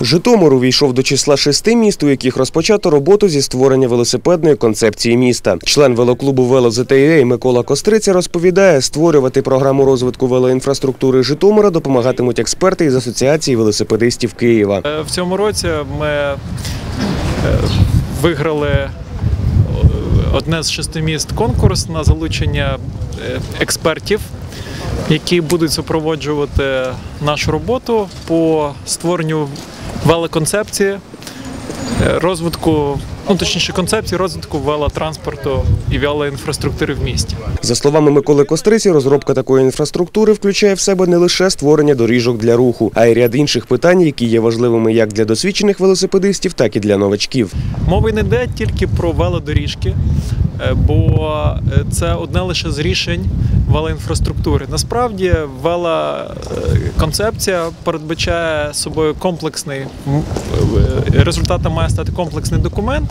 Житомир увійшов до числа шести міст, у яких розпочато роботу зі створення велосипедної концепції міста. Член велоклубу «Вело-ЗТІ» Микола Костриця розповідає, створювати програму розвитку велоінфраструктури Житомира допомагатимуть експерти із Асоціації велосипедистів Києва. Е, В цьому році ми е, виграли е, одне з шести міст конкурс на залучення експертів, які будуть супроводжувати нашу роботу по створенню велоконцепції, е, розвитку, ну точніше концепції розвитку велотранспорту і велоінфраструктури в місті. За словами Миколи Костриці, розробка такої інфраструктури включає в себе не лише створення доріжок для руху, а й ряд інших питань, які є важливими як для досвідчених велосипедистів, так і для новачків. Мова не йде тільки про велодоріжки, е, бо е, це одне лише з рішень велоінфраструктури. Насправді, велоконцепція передбачає собою комплексний е, результатом має стати комплексний документ,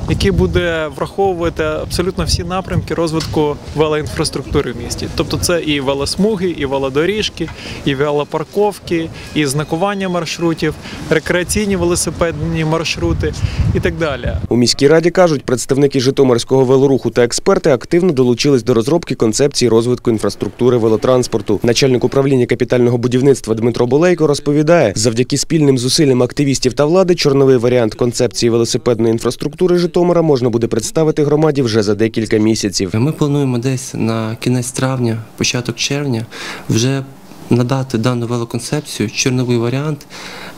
який буде враховувати абсолютно всі напрямки розвитку велоінфраструктури в місті. Тобто це і велосмуги, і велодоріжки, і велопарковки, і знакування маршрутів, рекреаційні велосипедні маршрути і так далі. У міській раді кажуть, представники Житомирського велоруху та експерти активно долучились до розробки концепції розвитку інфраструктури велотранспорту. Начальник управління капітального будівництва Дмитро Болейко розповідає, завдяки спільним зусиллям активістів та влади, чорновий варіант концепції велосипедної інфраструктури Житомира можна буде представити громаді вже за декілька місяців. Ми плануємо десь на кінець травня, початок червня вже надати дану велоконцепцію, чорновий варіант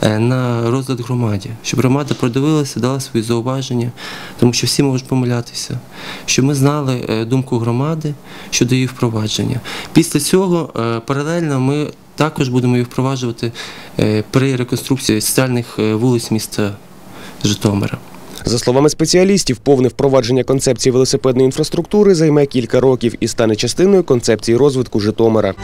е, на розгляд громаді, щоб громада продивилася, дала свої зауваження, тому що всі можуть помилятися, щоб ми знали е, думку громади щодо її впровадження. Після цього е, паралельно ми також будемо її впроваджувати при реконструкції соціальних вулиць міста Житомира. За словами спеціалістів, повне впровадження концепції велосипедної інфраструктури займе кілька років і стане частиною концепції розвитку Житомира.